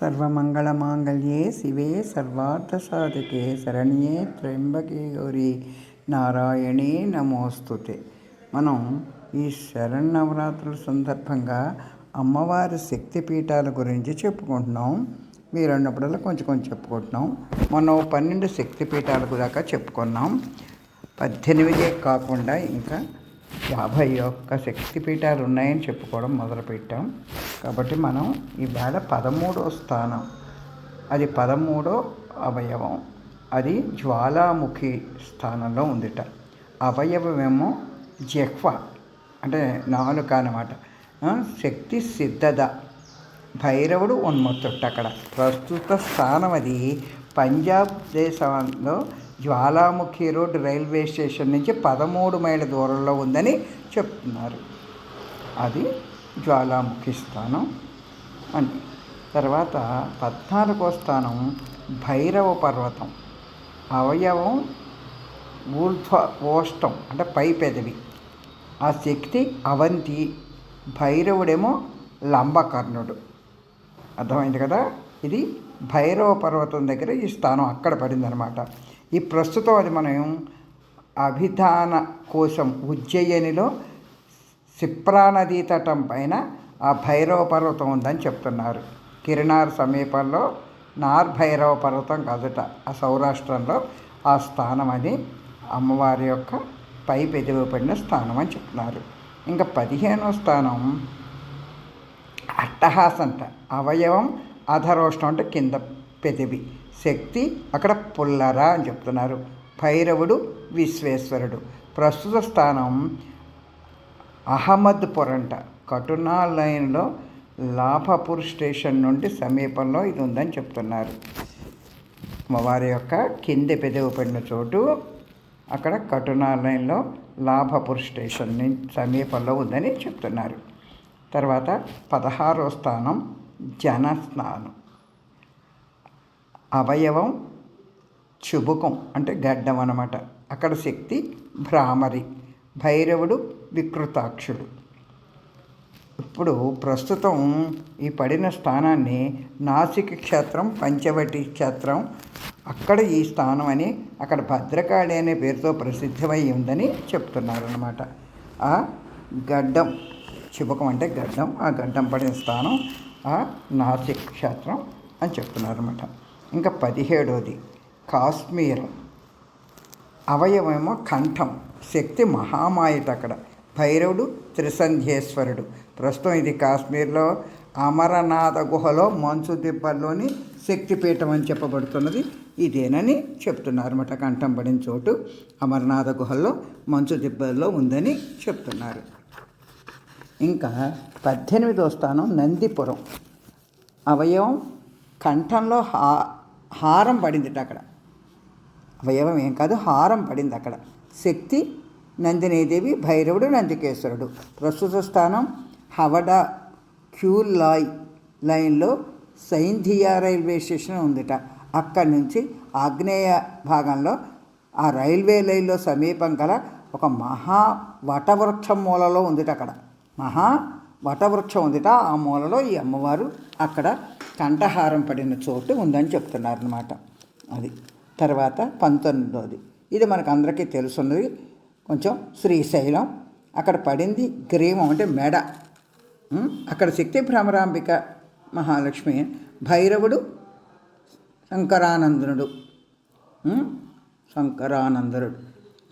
సర్వమంగళమాంగళ్యే శివే సర్వార్థసాధకే శరణ్యే త్ర్యంబకే గౌరి నారాయణే నమోస్తుతే. మనం ఈ శరణవరాత్రుల సందర్భంగా అమ్మవారి శక్తిపీఠాల గురించి చెప్పుకుంటున్నాం. మీరు అన్నప్పుడల్లా కొంచెం కొంచెం చెప్పుకుంటున్నాం. మనం పన్నెండు శక్తిపీఠాలకు దాకా చెప్పుకున్నాం. పద్దెనిమిదే కాకుండా ఇంకా యాభై ఒక్క శక్తిపీఠాలు ఉన్నాయని చెప్పుకోవడం మొదలుపెట్టాం. కాబట్టి మనం ఈవేళ పదమూడో స్థానం. అది పదమూడో అవయవం. అది జ్వాలాముఖి స్థానంలో ఉందిట. అవయవమేమో జహ్వ అంటే నాలుక అనమాట శక్తి సిద్ధద భైరవుడు ఉన్మత్తుడు అక్కడ. ప్రస్తుత స్థానం అది. పంజాబ్ దేశంలో జ్వాలాముఖి రోడ్ రైల్వే స్టేషన్ నుంచి పదమూడు మైళ్ళ దూరంలో ఉందని చెప్తున్నారు. అది జ్వాలాముఖి స్థానం అని. తర్వాత పద్నాలుగో స్థానం భైరవ పర్వతం. అవయవం ఊర్ధ్వ ఓష్టం అంటే పై పెదవి. ఆ శక్తి అవంతి. భైరవుడేమో లంబకర్ణుడు. అర్థమైంది కదా? ఇది భైరవ పర్వతం దగ్గర ఈ స్థానం అక్కడ పడిందనమాట ఈ ప్రస్తుతం అది మనం అభిధాన కోసం ఉజ్జయినిలో సిప్రా నదీ తటం పైన ఆ భైరవ పర్వతం ఉందని చెప్తున్నారు. కిరణార్ సమీపంలో నార్ భైరవ పర్వతం కదుట ఆ సౌరాష్ట్రంలో ఆ స్థానం అని అమ్మవారి యొక్క పై పెదవి స్థానం అని చెప్తున్నారు. ఇంకా పదిహేనో స్థానం అట్టహాసంట అవయవం అధరోష్టం అంటే కింద పెదవి. శక్తి అక్కడ పుల్లరా అని చెప్తున్నారు. భైరవుడు విశ్వేశ్వరుడు. ప్రస్తుత స్థానం అహ్మద్పూర్ అంట. కటునా లైన్లో లాభపూర్ స్టేషన్ నుండి సమీపంలో ఇది ఉందని చెప్తున్నారు. వారి యొక్క కింది పెదవి పడిన చోటు అక్కడ కటునా లైన్లో లాభపూర్ స్టేషన్ సమీపంలో ఉందని చెప్తున్నారు. తర్వాత పదహారో స్థానం జనస్నానం. అవయవం చుబుకం అంటే గడ్డం అనమాట అక్కడ శక్తి భ్రామరి భైరవుడు వికృతాక్షుడు. ఇప్పుడు ప్రస్తుతం ఈ పడిన స్థానాన్ని నాసిక క్షేత్రం పంచవటి క్షేత్రం అక్కడ ఈ స్థానం అని అక్కడ భద్రకాళి అనే పేరుతో ప్రసిద్ధమై ఉందని చెప్తున్నారు అనమాట ఆ గడ్డం చిబకం అంటే గడ్డం ఆ గడ్డం పడిన స్థానం ఆ నాసిక్ క్షేత్రం అని చెప్తున్నారు అనమాట ఇంకా పదిహేడోది. కాశ్మీరం. అవయవేమో కంఠం. శక్తి మహామాయట అక్కడ భైరవుడు త్రిసంధ్యేశ్వరుడు. ప్రస్తుతం ఇది కాశ్మీర్లో అమరనాథ గుహలో మంచు దిబ్బల్లోని శక్తిపీఠం అని చెప్పబడుతున్నది. ఇదేనని చెప్తున్నారన్నమాట కంఠం పడిన చోటు. అమరనాథ గుహల్లో మంచు దిబ్బల్లో ఉందని చెప్తున్నారు. ఇంకా పద్దెనిమిదో స్థానం నందిపురం. అవయవం కంఠంలో హా హారం పడిందిట అక్కడ. అవయవం ఏం కాదు హారం పడింది అక్కడ. శక్తి నందినీదేవి భైరవుడు నందికేశ్వరుడు. ప్రస్తుత స్థానం హవడా క్యూ లాయ్ లైన్లో సైంధియా రైల్వే స్టేషన్ ఉందిట. అక్కడి నుంచి ఆగ్నేయ భాగంలో ఆ రైల్వే లైన్లో సమీపం గల ఒక మహా వటవృక్షం మూలలో ఉందిట అక్కడ. మహా వటవృక్షం ఉందిట ఆ మూలలో ఈ అమ్మవారు అక్కడ కంఠహారం పడిన చోటు ఉందని చెప్తున్నారు అనమాట అది తర్వాత పంతొమ్మిదోది. ఇది మనకు అందరికీ తెలుసున్నది. కొంచెం శ్రీశైలం అక్కడ పడింది గ్రీవం అంటే మెడ. అక్కడ శక్తి భ్రమరాంబిక మహాలక్ష్మి భైరవుడు శంకరానందనుడు. శంకరానందనుడు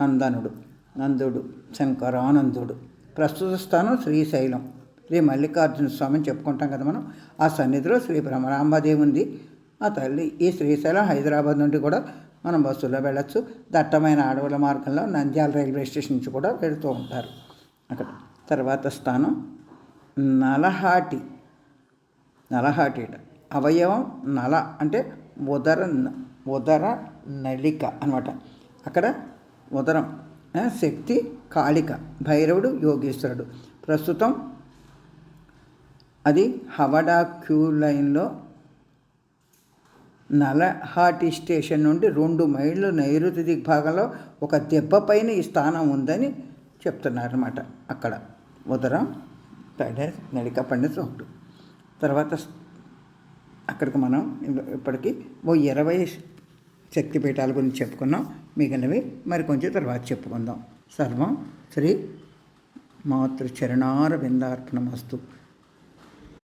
నందనుడు నందుడు శంకరానందుడు. ప్రస్తుత స్థానం శ్రీశైలం. శ్రీ మల్లికార్జున స్వామి చెప్పుకుంటాం కదా మనం. ఆ సన్నిధిలో శ్రీ భ్రమరాంబదేవి ఉంది ఆ తల్లి ఈ శ్రీశైలం హైదరాబాద్ నుండి కూడా మనం బస్సులో వెళ్ళొచ్చు. దట్టమైన అడవుల మార్గంలో నంద్యాల రైల్వే స్టేషన్ నుంచి కూడా వెళుతూ ఉంటారు. అక్కడ తర్వాత స్థానం నలహాటి. నలహాటి అవయవం నల అంటే ఉదర న- ఉదర నళిక అనమాట అక్కడ ఉదరం శక్తి కాళిక. భైరవుడు యోగేశ్వరుడు. ప్రస్తుతం అది హవడా క్యూ లైన్లో నలహాటి స్టేషన్ నుండి రెండు మైళ్ళు నైరుతి దిగ్భాగంలో ఒక దెబ్బ పైన ఈ స్థానం ఉందని చెప్తున్నారన్నమాట అక్కడ. ఉదరం తడే నడిక పండిన చోటు తర్వాత అక్కడికి మనం ఇప్పటికి ఓ ఇరవై శక్తిపీఠాల గురించి చెప్పుకున్నాం. మిగిలినవి మరి కొంచెం తర్వాత చెప్పుకుందాం. సర్వం శ్రీ మాతృ చరణార విందార్పణ విందార్పణమస్తు